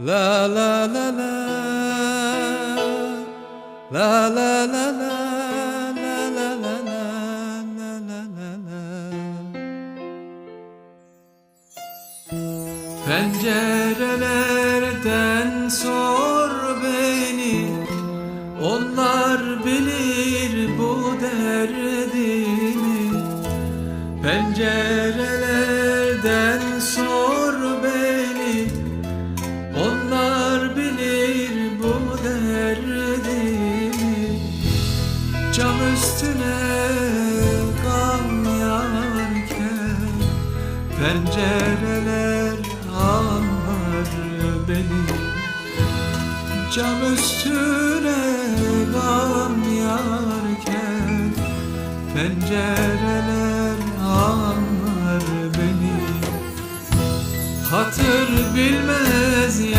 La la la la La la la la Pencerelerden sor beni Onlar bilir bu derdimi Pencerelerden sor Cam üstüne yağarken Pencereler anlar beni. Cam üstüne yağarken Pencereler anlar beni. Hatır bilmez yarim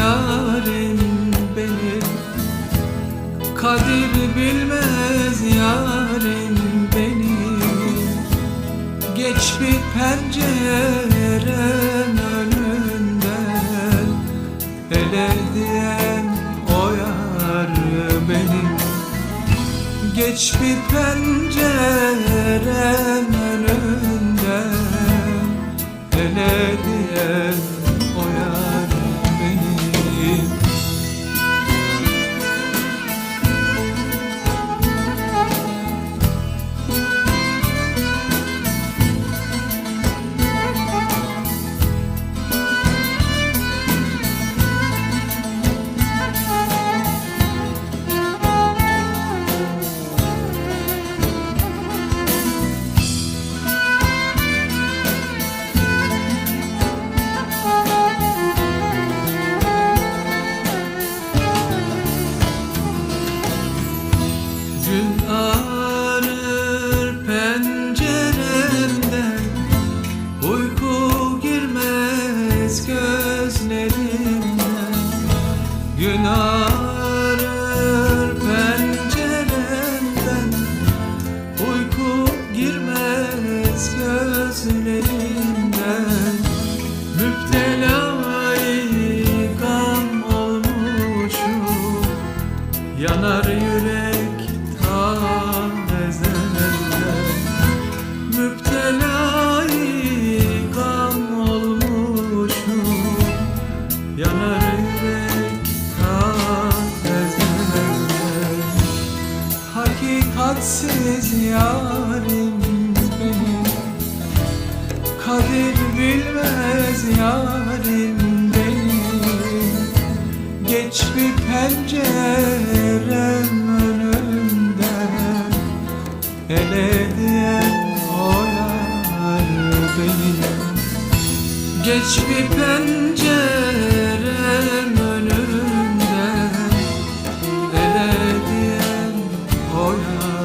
pencerem önünden Hele diyen o yar benim. Geç bir pencerem önünden Hele Yanar yürek ta ezelden Müptelayı gam olmuşum Yanar yürek ta ezelden Hakikatsiz yarim benim Kadir bilmez yarim benim. Geç bir pencerem ele diyen oyar beni. Geç bir pencerem önünden ele diyen oyar